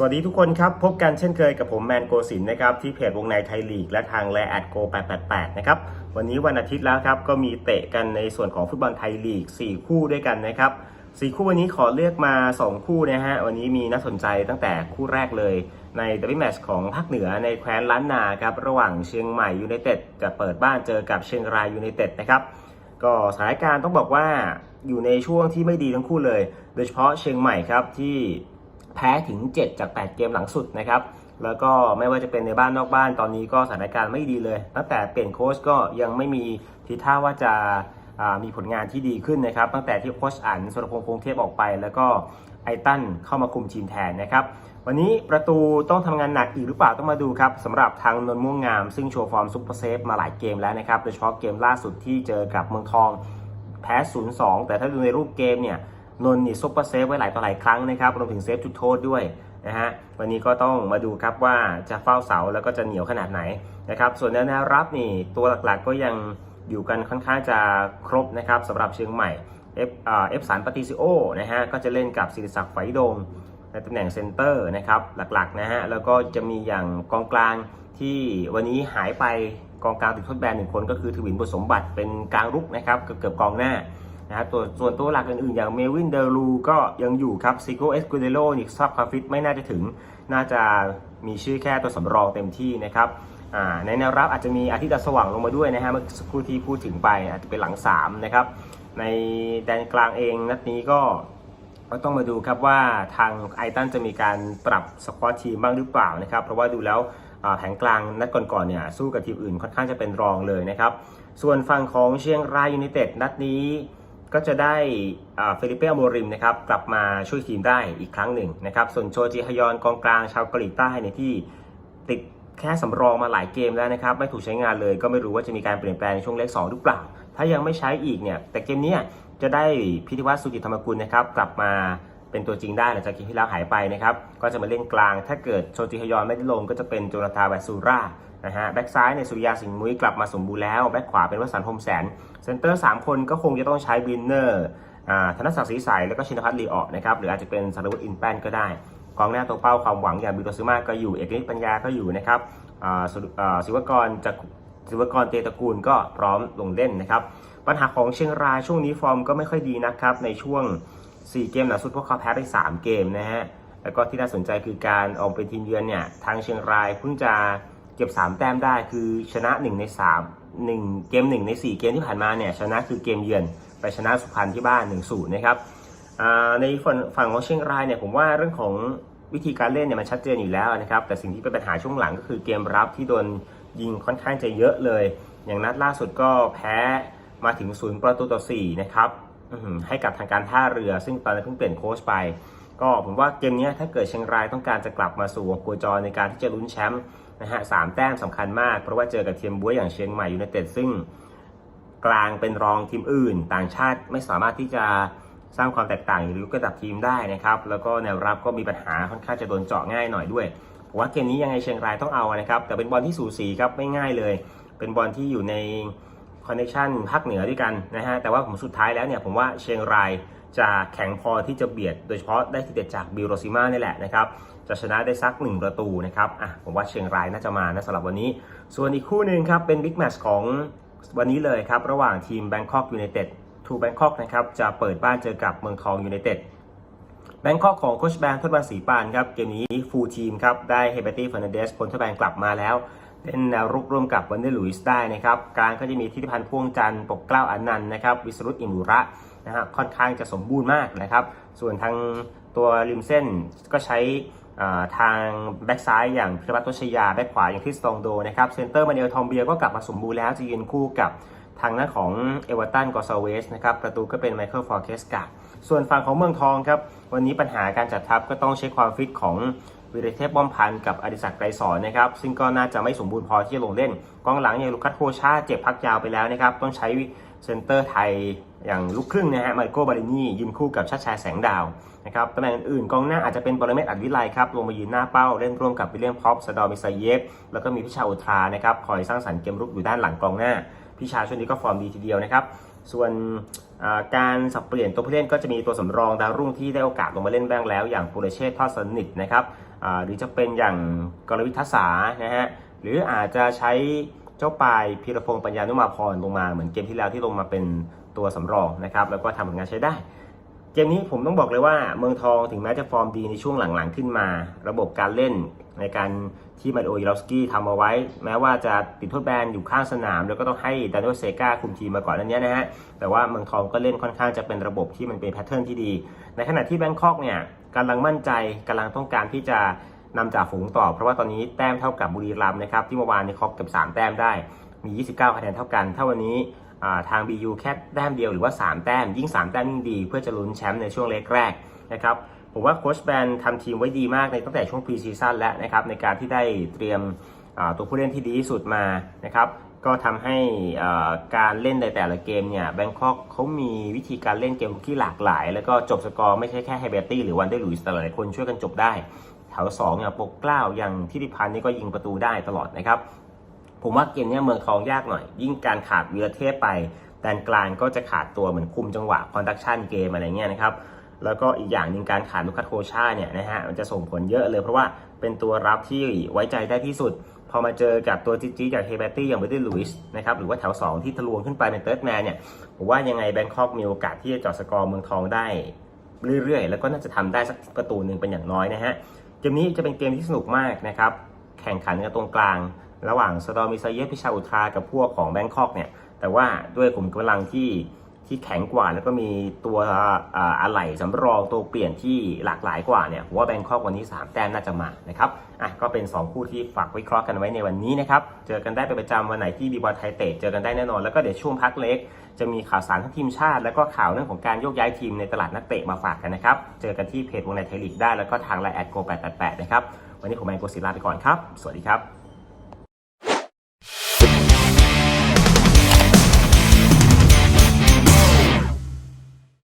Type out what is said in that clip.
สวัสดีทุกคนครับ พบกันเช่นเคยกับผมแมนโกสินนะครับ ที่เพจวงในไทยลีก และทางแลแอดโก888 นะครับ วันนี้วันอาทิตย์แล้วครับ ก็มีเตะกันในส่วนของฟุตบอลไทยลีก 4 คู่ด้วยกันนะครับ 4 คู่วันนี้ขอเลือกมา 2 คู่นะฮะ วันนี้มีน่าสนใจตั้งแต่คู่แรกเลย ในดับเบิลแมตช์ของภาคเหนือในแคว้นล้านนาครับระหว่างเชียงใหม่ยูไนเต็ดจะเปิดบ้านเจอกับเชียงรายยูไนเต็ดนะครับก็สถานการณ์ต้องบอกว่าอยู่ในช่วงที่ไม่ดีทั้งคู่เลย โดยเฉพาะเชียงใหม่ครับที่ แพ้ถึง 7 จาก 8 เกมหลังสุดนะครับ แล้วก็ไม่ว่าจะเป็นในบ้านนอกบ้านตอนนี้ก็สถานการณ์ไม่ดีเลย ตั้งแต่เปลี่ยนโค้ชก็ยังไม่มีทีท่าว่าจะามีผลงานที่ดีขึ้นนะครับ ตั้งแต่ที่โค้ชอันสุรพงษ์คงเทพออกไป แล้วก็ไอตันเข้ามาคุมทีมแทนนะครับ วันนี้ประตูต้องทำงานหนักอีกหรือเปล่าต้องมาดูครับสำหรับทางนนท์ม่วงงาม ซึ่งโชว์ฟอร์มซุปเปอร์เซฟมาหลายเกมแล้วนะครับ โดยเฉพาะเกมล่าสุดที่เจอกับเมืองทองแพ้ 0-2 แต่ถ้าดูในรูปเกมเนี่ย นนท์นี่ซุปเปอร์เซฟไว้หลายต่อหลายครั้งนะครับรวมถึงเซฟจุดโทษด้วยนะฮะวันนี้ก็ต้องมาดูครับว่าจะเฝ้าเสาแล้วก็จะเหนียวขนาดไหนนะครับส่วนแนวรับนี่ตัวหลักๆก็ยังอยู่กันค่อนข้างจะครบนะครับสำหรับเชียงใหม่ F อ่า F สารปฏิซิโอนะฮะก็จะเล่นกับศิริศักดิ์ไฟดงในตำแหน่งเซนเตอร์นะครับหลักๆนะฮะแล้วก็จะมีอย่างกองกลางที่วันนี้หายไปกองกลางติดทดแบนหนึ่งคนก็คือทวินบุสมบัติเป็นกลางรุกนะครับเกือบเกือบๆกองหน้า นะฮะตัวส่วนตัวหลักอื่นๆ อย่างเมวินเดลูก็ยังอยู่ครับซิโกเอสกูเดโลนิกซับคาฟิตไม่น่าจะถึง น่าจะมีชื่อแค่ตัวสำรองเต็มที่นะครับในแนวรับอาจจะมีอาทิตย์สว่างลงมาด้วยนะฮะเมื่อสักครู่ที่พูดถึงไปอาจจะเป็นหลังสามนะครับในแดนกลางเองนัดนี้ก็ก็ต้องมาดูครับว่าทางไอตันจะมีการปรับสควอตทีมบ้างหรือเปล่านะครับ เพราะว่าดูแล้วแผงกลางนัดก่อนๆเนี่ยสู้กับทีมอื่นค่อนข้างจะเป็นรองเลยนะครับ ส่วนฝั่งของเชียงรายยูไนเต็ดนัดนี้ ก็จะได้เฟลิเป้โมริมนะครับกลับมาช่วยทีมได้อีกครั้งหนึ่งนะครับ ส่วนโชจิฮยอนกองกลางชาวเกาหลีใต้ในยที่ติดแค่สำรองมาหลายเกมแล้วนะครับ ไม่ถูกใช้งานเลยก็ไม่รู้ว่าจะมีการเปลี่ยนแปลงในช่วงเลข2หรือเปล่า ถ้ายังไม่ใช้อีกเนี่ย แต่เกมนี้จะได้พิธีวัฒน์สุจิตธรรมกุลนะครับกลับมาเป็นตัวจริงได้หลังจากเกมที่แล้วหายไปนะครับก็จะมาเล่นกลาง ถ้าเกิดโชจิฮยอนไม่ได้ลงก็จะเป็นโจนาธาแวซูรา นะฮะแบ็กซ้ายในสุริยาสิงห์มุ้ยกลับมาสมบูรณ์แล้วแบ็กขวาเป็นวสันต์พรมแสนเซนเตอร์ 3 คนก็คงจะต้องใช้วินเนอร์ธนศักดิ์ศรีใสแล้วก็ชินพัฒน์ลีออกนะครับหรืออาจจะเป็นสารวุฒิอินแป้นก็ได้กองหน้าตัวเป้าความหวังอย่างบิโตซึมาก็อยู่เอกนิตปัญญาก็อยู่นะครับสุอ่าศิวกรจากศิวกรเตตระกูลก็พร้อมลงเล่นนะครับปัญหาของเชียงรายช่วงนี้ฟอร์มก็ไม่ค่อยดีนะครับในช่วง 4 เกมหลังสุดพวกเขาแพ้ไป3เกมนะฮะแล้วก็ที่น่าสนใจคือการออกเป็นทีมเยือนเนี่ยทางเชียงรายเพิ่งจะ เก็บ 3 แต้มได้คือชนะ 1 ใน 3 1 เกม 1 ใน 4 เกมที่ผ่านมาเนี่ยชนะคือเกมเยือนไปชนะสุพรรณที่บ้าน1-0นะครับในฝั่งฝั่งของเชียงรายเนี่ยผมว่าเรื่องของวิธีการเล่นเนี่ยมันชัดเจนอยู่แล้วนะครับแต่สิ่งที่เป็นปัญหาช่วงหลังก็คือเกมรับที่โดนยิงค่อนข้างจะเยอะเลย อย่างนัดล่าสุดก็แพ้มาถึงศูนย์ประตูต่อ4นะครับให้กับทางการท่าเรือ ซึ่งตอนนี้นเพิ่งเปลี่ยนโค้ชไป ก็ผมว่าเกมนี้ถ้าเกิดเชียงรายต้องการจะกลับมาสู่วงโคจรในการที่จะลุ้นแชมป์ นะฮะสามแต้มสำคัญมาก เพราะว่าเจอกับทีมบัวอย่างเชียงใหม่ยูไนเต็ดซึ่งกลางเป็นรองทีมอื่น ต่างชาติไม่สามารถที่จะสร้างความแตกต่างหรือกระดับทีมได้นะครับแล้วก็แนวรับก็มีปัญหาค่อนข้างจะโดนเจาะง่ายหน่อยด้วยผมว่าเกมนี้ยังไงเชียงรายต้องเอานะครับแต่เป็นบอลที่สูสีครับไม่ง่ายเลย เป็นบอลที่อยู่ในคอนเนคชันภาคเหนือด้วยกันนะฮะแต่ว่าผมสุดท้ายแล้วเนี่ยผมว่าเชียงราย จะแข็งพอที่จะเบียด โดยเฉพาะได้ทีเด็ดจากบิโรซิมานี่แหละนะครับ จะชนะได้สัก 1 ประตูนะครับอะผมว่าเชียงรายน่าจะมานะสำหรับวันนี้ ส่วนอีกคู่หนึ่งครับ เป็นบิ๊กแมตช์ของวันนี้เลยครับ ระหว่างทีมแบงคอกยูไนเต็ดทูแบงคอกนะครับ จะเปิดบ้านเจอกับเมืองทองยูไนเต็ดแบงคอกของโคชแบนทดวันศรีปานครับ เกมนี้ฟูลทีมครับ ได้เฮเบตี้ฟ r นเดสพ้นทแบนกลับมาแล้วเป็นแนวรุกร่วมกับวันเดอร์ลุยส์ได้นะครับกลางก็จะมีทิติพันธ์พ่วงจันทร์ปกเกล้าอนันต์นะครับ วิสรุตอิมุระ นะฮะค่อนข้างจะสมบูรณ์มากนะครับ ส่วนทางตัวริมเส้นก็ใช้ทางแบ็กซ้ายอย่างพิรพัฒน์ตชยาแบ็กขวาอย่างคริสตองโดนะครับเซนเตอร์มาเนลทอมเบียก็กลับมาสมบูรณ์แล้วจะยืนคู่กับทางหน้าของเอเวอร์ตันกอซาเวสนะครับประตูก็เป็นไมเคิลฟอร์เคสกาส่วนฝั่งของเมืองทองครับวันนี้ปัญหาการจัดทัพก็ต้องเช็ความฟิตของวิรเทพป้อมพันธ์กับอดิศักดิ์ไกรสอนนะครับซึ่งก็น่าจะไม่สมบูรณ์พอที่จะลงเล่นกองหลังอย่างลูคัสโคชาเจ็บพักยาวไปแล้วนะครับต้องใช้ เซนเตอร์ไทยอย่างลูกครึ่งนะฮะมาริโกบาลินียืนคู่กับชาติชายแสงดาวนะครับตำแหน่งอื่นกองหน้าอาจจะเป็นบรเมศอัดวิไลครับลงมายืนหน้าเป้าเล่นร่วมกับวิลเลียมพ็อปสดอร์มิซาเยฟแล้วก็มีพิชาอุทรานะครับคอยสร้างสรรค์เกมรุกอยู่ด้านหลังกองหน้าพิชาช่วงนี้ก็ฟอร์มดีทีเดียวนะครับส่วนการสับเปลี่ยนตัวผู้เล่นก็จะมีตัวสำรองดาวรุ่งที่ได้โอกาสลงมาเล่นบ้างแล้ว อย่างปุเรเชษทอดสนิทนะครับหรือจะเป็นอย่างกรวิททัศานะฮะหรืออาจจะใช้ เจ้าปายพีรพงศ์ปัญญานุมาพรลงมาเหมือนเกมที่แล้วที่ลงมาเป็นตัวสำรองนะครับแล้วก็ทำผลงานใช้ได้ เกมนี้ผมต้องบอกเลยว่าเมืองทองถึงแม้จะฟอร์มดีในช่วงหลังๆขึ้นมา ระบบการเล่นในการที่มาโดยลอสกี้ทำเอาไว้ แม้ว่าจะติดโทษแบนอยู่ข้างสนาม แล้วก็ต้องให้ดาน i ลเซกาคุมทีมมาก่อนนั้นเนี้ยนะฮะแต่ว่าเมืองทองก็เล่นค่อนข้างจะเป็นระบบที่มันเป็นแพทเทิร์นที่ดี ในขณะที่แบงคอกเนี่ยกำลังมั่นใจกำลังต้องการที่จะ นำจ่าฝูงต่อ เพราะว่าตอนนี้แต้มเท่ากับบุรีรัมย์นะครับที่เมื่อวานนี้ครบเกับ 3 แต้มได้ มี 29 คะแนนเท่ากัน ถ้าวันนี้อ่าทาง BU แค่แต้มเดียวหรือว่า 3 แต้ม ยิ่ง 3 แต้มยิ่งดี เพื่อจะลุ้นแชมป์ในช่วงเล็กแรกนะครับผมว่าโค้ชแบนทำทีมไว้ดีมากในตั้งแต่ช่วงพรีซีซั่นแล้วนะครับในการที่ได้เตรียมตัวผู้เล่นที่ดีที่สุดมานะครับก็ทำให้การเล่นในแต่ละเกมเนี่ยแบงคอกเขามีวิธีการเล่นเกมที่หลากหลาย แล้วก็จบสกอร์ไม่ใช่แค่ไฮเบตตี้หรือวันเดอร์ลุยส์แต่หลายคนช่วยกันจบได้ ถว2อย่างปกกล้าอย่างทิติพันธ์นี่ก็ยิงประตูได้ตลอดนะครับ ผมว่าเกมเนี้ยเมืองทองยากหน่อย ยิ่งการขาดวีรเทพไปแดนกลางก็จะขาดตัวเหมือนคุมจังหวะคอนดักชันเกมอะไรเงี้ยนะครับแล้วก็อีกอย่างหนึ่งการขาดลูคัสโคชาเนี่ยนะฮะมันจะส่งผลเยอะเลยเพราะว่าเป็นตัวรับที่ไว้ใจได้ที่สุด พอมาเจอกับตัวจิ๊กๆจากเฮเบตตี้อย่างเบดดี้ลุยส์นะครับหรือว่าแถว 2 ที่ทะลวงขึ้นไปเป็นเติร์ดแมนเนี่ยผมว่ายังไงแบงคอกมีโอกาสที่จะจาะสกอร์เมืองทองได้เรื่อยๆ แล้วก็น่าจะทำได้สักประตูหนึ่งเป็นอย่างน้อยนะฮะ เกมนี้จะเป็นเกมที่สนุกมากนะครับ แข่งขันกันตรงกลาง ระหว่างสตอมิซาเยฟพิชาอุทรากับพวกของแบงคอกเนี่ย แต่ว่าด้วยกลุ่มกำลังที่ ที่แข็งกว่าแล้วก็มีตัวอะไหล่สำรองตัวเปลี่ยนที่หลากหลายกว่าเนี่ยผมว่าแบงคอกวันนี้ 3 แต้มน่าจะมานะครับอะก็เป็น 2 คู่ที่ฝากวิเคราะห์กันไว้ในวันนี้นะครับ เจอกันได้เป็นประจำวันไหนที่บีบอลไทยเตะเจอกันได้แน่นอนแล้วก็เดี๋ยวช่วงพักเล็ก จะมีข่าวสารทั้งทีมชาติ แล้วก็ข่าวเรื่องของการโยกย้ายทีมในตลาดนักเตะมาฝากกันนะครับเจอกันที่เพจวงในไทยลีกได้แล้วก็ทางไลน์แอดโก888นะครับวันนี้ผมแมนโกศิลาไปก่อนครับ สวัสดีครับ